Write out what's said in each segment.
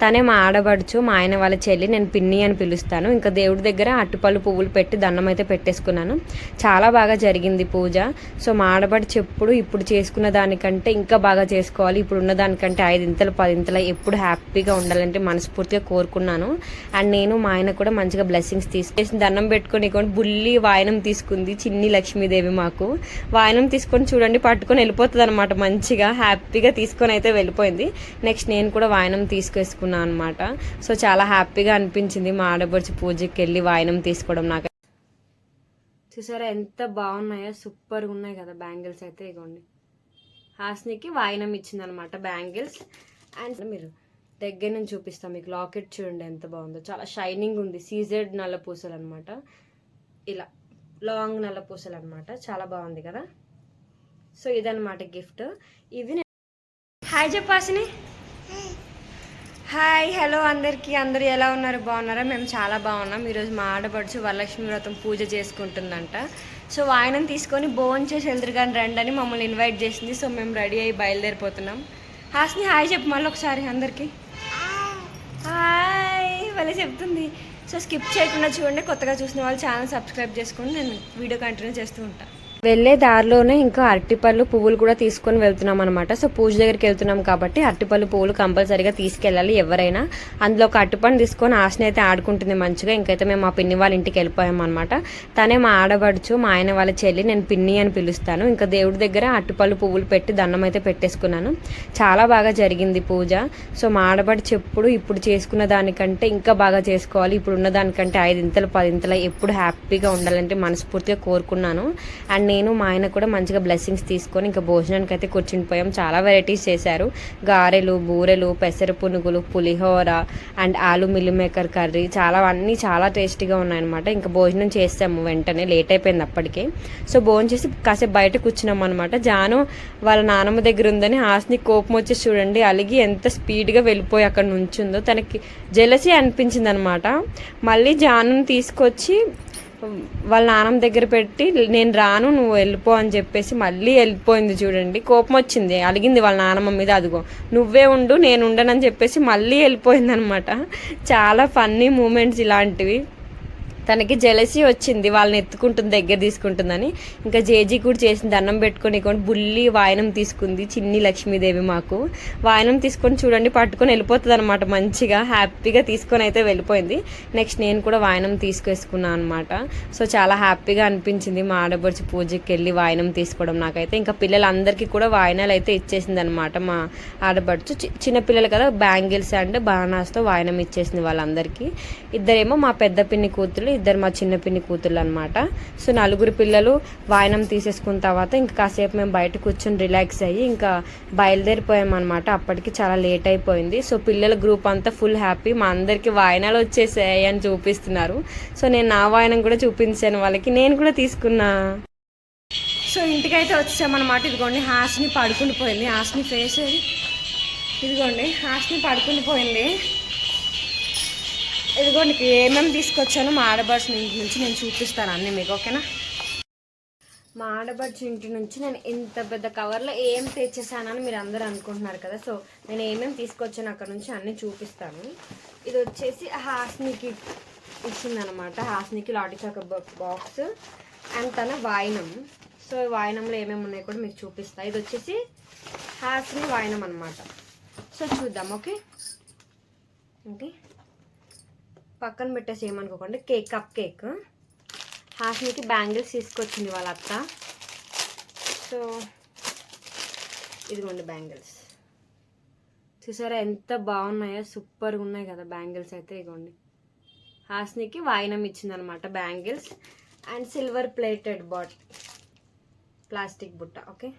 తనే మా ఆడబడుచు మా ఆయన వాళ్ళ చెల్లి నేను పిన్ని అని పిలుస్తాను. ఇంకా దేవుడి దగ్గర అట్టుపళ్ళు పువ్వులు పెట్టి దండం అయితే పెట్టేసుకున్నాను. చాలా బాగా జరిగింది పూజ. సో మా ఆడబడుచు ఎప్పుడు ఇప్పుడు చేసుకున్న దానికంటే ఇంకా బాగా చేసుకోవాలి. ఇప్పుడు ఉన్న దానికంటే ఐదింతలు పదింతలు ఎప్పుడు హ్యాపీగా ఉండాలంటే మనస్ఫూర్తిగా కోరుకున్నాను. అండ్ నేను మా ఆయన కూడా మంచిగా బ్లెస్సింగ్స్ తీసుకేసి దండం పెట్టుకొని బుల్లి వాయనం తీసుకుంది చిన్ని లక్ష్మీదేవి మాకు. వాయనం తీసుకొని చూడండి పట్టుకొని వెళ్ళిపోతుంది అనమాట మంచిగా హ్యాపీగా తీసుకొని అయితే వెళ్ళిపోయింది. నెక్స్ట్ నేను కూడా వాయనం తీసుకేసుకున్నాను అనమాట సో చాలా హ్యాపీగా అనిపించింది మా ఆడపడిచి పూజకి వెళ్ళి వాయనం తీసుకోవడం నాకు. చూసారా ఎంత బాగున్నాయో? సూపర్గా ఉన్నాయి కదా బ్యాంగిల్స్ అయితే ఇగోండి. హాస్నికి వాయనం ఇచ్చింది అనమాట బ్యాంగిల్స్. అండ్ మీరు దగ్గర నుంచి చూపిస్తాం మీకు లాకెట్ చూడండి ఎంత బాగుందో. చాలా షైనింగ్ ఉంది. సీజెడ్ నల్ల పూసలు అనమాట ఇలా లాంగ్ నల్ల పూసలు అనమాట చాలా బాగుంది కదా. సో ఇదన్నమాట గిఫ్ట్. ఇది హాయ్ చెప్పాసిని హాయ్ హలో అందరికీ. అందరూ ఎలా ఉన్నారు? బాగున్నారా? మేము చాలా బాగున్నాం. ఈరోజు మా ఆడపడుచు వరలక్ష్మి వ్రతం పూజ చేసుకుంటుందంట. సో ఆయనను తీసుకొని భోజనం చేసి వెళ్తారు కానీ రండి అని మమ్మల్ని ఇన్వైట్ చేసింది. సో మేము రెడీ అయ్యి బయలుదేరిపోతున్నాం. హాస్ని హాయ్ చెప్పు మళ్ళీ ఒకసారి అందరికీ. హాయ్ వాళ్ళే చెప్తుంది. సో స్కిప్ చేయకుండా చూడండి. కొత్తగా చూసిన వాళ్ళు ఛానల్ సబ్స్క్రైబ్ చేసుకొని నేను వీడియో కంటిన్యూ చేస్తూ ఉంటాను వెళ్ళే దారిలోనే ఇంకా అరటిపళ్ళు పువ్వులు కూడా తీసుకొని వెళ్తున్నాం అనమాట సో పూజ దగ్గరికి వెళ్తున్నాం కాబట్టి అరటిపళ్ళు పువ్వులు కంపల్సరీగా తీసుకెళ్ళాలి ఎవరైనా. అందులో ఒక అరటిపండు తీసుకొని ఆశని అయితే ఆడుకుంటుంది మంచిగా. ఇంకైతే మేము మా పిన్ని వాళ్ళ ఇంటికి వెళ్ళిపోయాం అనమాట తనే మా ఆడబడుచు మా ఆయన వాళ్ళ చెల్లి నేను పిన్ని అని పిలుస్తాను. ఇంకా దేవుడి దగ్గర అరటిపళ్ళు పువ్వులు పెట్టి దండం అయితే పెట్టేసుకున్నాను. చాలా బాగా జరిగింది పూజ. సో మా ఆడబడుచు ఎప్పుడు ఇప్పుడు చేసుకున్న దానికంటే ఇంకా బాగా చేసుకోవాలి. ఇప్పుడు ఉన్న దానికంటే ఐదింతలు పదింతలు ఎప్పుడు హ్యాపీగా ఉండాలంటే మనస్ఫూర్తిగా కోరుకున్నాను. అండ్ నేను మా ఆయన కూడా మంచిగా బ్లెస్సింగ్స్ తీసుకొని ఇంకా భోజనానికి అయితే కూర్చుని పోయాం. చాలా వెరైటీస్ చేశారు. గారెలు బూరెలు పెసర పునుగులు పులిహోర అండ్ ఆలు మిల్లి మేకర్ కర్రీ. చాలా అన్నీ చాలా టేస్టీగా ఉన్నాయన్నమాట. ఇంకా భోజనం చేసాము వెంటనే. లేట్ అయిపోయింది అప్పటికే. సో భోజనం చేసి కాసేపు బయట కూర్చున్నాం అనమాట జాను వాళ్ళ నానమ్మ దగ్గర ఉందని హాస్ని కోపం వచ్చి చూడండి అలిగి ఎంత స్పీడ్గా వెళ్ళిపోయి అక్కడ నుంచుందో తనకి జెలసీ అనిపించింది అనమాట మళ్ళీ జానుని తీసుకొచ్చి వాళ్ళ నాన్నమ్మ దగ్గర పెట్టి నేను రాను నువ్వు వెళ్ళిపో అని చెప్పేసి మళ్ళీ వెళ్ళిపోయింది చూడండి. కోపం వచ్చింది అలిగింది వాళ్ళ నానమ్మ మీద అదిగో నువ్వే ఉండు నేను ఉండనని చెప్పేసి మళ్ళీ వెళ్ళిపోయింది అనమాట చాలా ఫన్నీ మూమెంట్స్ ఇలాంటివి. తనకి జలసి వచ్చింది వాళ్ళని ఎత్తుకుంటుంది దగ్గర తీసుకుంటుందని. ఇంకా జేజీ కూడా చేసింది దండం పెట్టుకొని కొని బుల్లి వాయనం తీసుకుంది చిన్ని లక్ష్మీదేవి మాకు. వాయనం తీసుకొని చూడండి పట్టుకొని వెళ్ళిపోతుంది అనమాట మంచిగా హ్యాపీగా తీసుకొని అయితే వెళ్ళిపోయింది. నెక్స్ట్ నేను కూడా వాయనం తీసుకేసుకున్నాను అనమాట సో చాలా హ్యాపీగా అనిపించింది మా ఆడబడిచి పూజకి వెళ్ళి వాయనం తీసుకోవడం నాకైతే. ఇంకా పిల్లలందరికీ కూడా వాయనాలు అయితే ఇచ్చేసింది అనమాట మా ఆడబడుచు చి- చిన్న పిల్లలు కదా బ్యాంగిల్స్ అండ్ బాణాస్తో వాయనం ఇచ్చేసింది వాళ్ళందరికీ. ఇద్దరేమో మా పెద్ద పిన్ని కూతురు ఇద్దరు మా చిన్న పిన్ని కూతుళ్ళు అనమాట సో నలుగురు పిల్లలు వాయనం తీసేసుకున్న తర్వాత ఇంకా కాసేపు మేము బయట కూర్చొని రిలాక్స్ అయ్యి ఇంకా బయలుదేరిపోయాం అనమాట అప్పటికి చాలా లేట్ అయిపోయింది. సో పిల్లల గ్రూప్ అంతా ఫుల్ హ్యాపీ మా అందరికి వాయనాలు వచ్చేసాయి అని చూపిస్తున్నారు. సో నేను నా వాయనం కూడా చూపించాను వాళ్ళకి. నేను కూడా తీసుకున్నా. సో ఇంటికైతే వచ్చామన్నమాట. ఇదిగోండి హాస్ని పడుకుండిపోయింది హాస్ని ఫేస్ ఇదిగోండి హాస్ని పడుకుని ఇదిగో నీకు ఏమేమి తీసుకొచ్చానో మా ఆడబడ్స్ ఇంటి నుంచి నేను చూపిస్తాను అన్నీ మీకు ఓకేనా? మా ఆడబడ్స్ ఇంటి నుంచి నేను ఇంత పెద్ద కవర్లో ఏం తెచ్చేసానని మీరు అందరూ అనుకుంటున్నారు కదా సో నేను ఏమేమి తీసుకొచ్చాను అక్కడ నుంచి అన్నీ చూపిస్తాను. ఇది వచ్చేసి హాస్నికి ఇచ్చిందనమాట హాస్నికి లాటి చాక బాక్స్ అండ్ తన వాయినం. సో వాయినంలో ఏమేమి ఉన్నాయో కూడా మీకు చూపిస్తాను ఇది వచ్చేసి హాస్ని వాయినం అనమాట సో చూద్దాం ఓకే? ఓకే పక్కన పెట్టేసి ఏమనుకోకండి. Cake cupcake. హాస్నికి బ్యాంగిల్స్ తీసుకొచ్చింది వాళ్ళ అత్త. సో ఇదిగోండి బ్యాంగిల్స్. చూసారా ఎంత బాగున్నాయో? సూపర్గా ఉన్నాయి కదా బ్యాంగిల్స్ అయితే ఇగోండి హాస్నికి వాయినం ఇచ్చిందనమాట bangles. And silver plated but plastic బుట్ట ఓకే?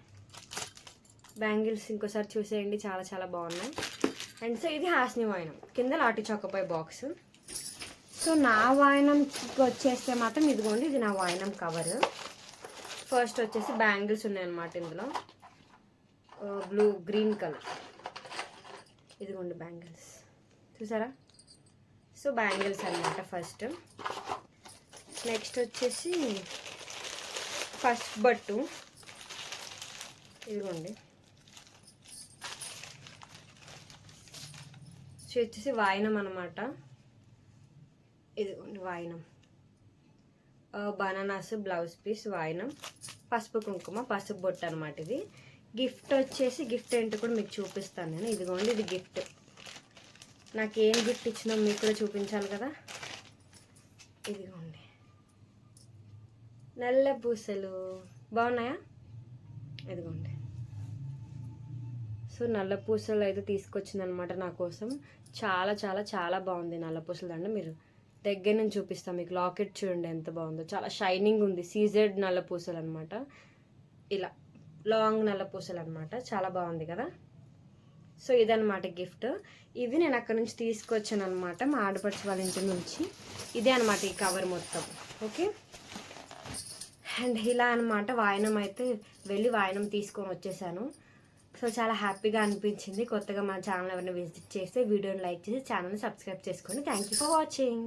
బ్యాంగిల్స్ ఇంకోసారి చూసేయండి. చాలా చాలా బాగున్నాయి. అండ్ సో ఇది హాస్ని వాయినం. కింద లాటి చొక్కపై బాక్స్. సో నా వాయనంకి వచ్చేస్తే మాత్రం ఇదిగోండి ఇది నా వాయనం కవర్ ఫస్ట్ వచ్చేసి బ్యాంగిల్స్ ఉన్నాయన్నమాట ఇందులో. బ్లూ గ్రీన్ కలర్ ఇదిగోండి బ్యాంగిల్స్. చూసారా? సో బ్యాంగిల్స్ అనమాట ఫస్ట్ నెక్స్ట్ వచ్చేసి ఫస్ట్ బట్టు. ఇదిగోండి. సో వచ్చేసి వాయినం అనమాట ఇదిగోండి వాయినం బనానాస్ బ్లౌజ్ పీస్ వాయినం పసుపు కుంకుమ పసుపు బొట్టు అనమాట ఇది. గిఫ్ట్ వచ్చేసి గిఫ్ట్ ఏంటో కూడా మీకు చూపిస్తాను నేను. ఇదిగోండి ఇది గిఫ్ట్. నాకు ఏం గిఫ్ట్ ఇచ్చినా మీకు కూడా చూపించాలి కదా? ఇదిగోండి. నల్ల పూసలు. బాగున్నాయా? ఇదిగోండి. సో నల్ల పూసలు అయితే తీసుకొచ్చిందనమాట నా కోసం. చాలా చాలా చాలా బాగుంది నల్ల పూసలు దండ. మీరు దగ్గర నుంచి చూపిస్తాను మీకు లాకెట్ చూడండి ఎంత బాగుందో. చాలా షైనింగ్ ఉంది సీజెడ్ నల్ల పూసలు అనమాట ఇలా లాంగ్ నల్ల పూసలు అనమాట చాలా బాగుంది కదా. సో ఇదనమాట గిఫ్ట్. ఇవి నేను అక్కడ నుంచి తీసుకొచ్చాను అనమాట మా ఆడపడిచి వాళ్ళ ఇంటి నుంచి. ఇదే అనమాట ఈ కవర్ మొత్తం ఓకే? అండ్ ఇలా అనమాట వాయనం అయితే వెళ్ళి వాయనం తీసుకొని వచ్చేసాను. సో చాలా హ్యాపీగా అనిపించింది. కొత్తగా మా ఛానల్ ఎవరైనా విజిట్ చేస్తే వీడియోని లైక్ చేసి ఛానల్ని సబ్స్క్రైబ్ చేసుకోండి. Thank you for watching.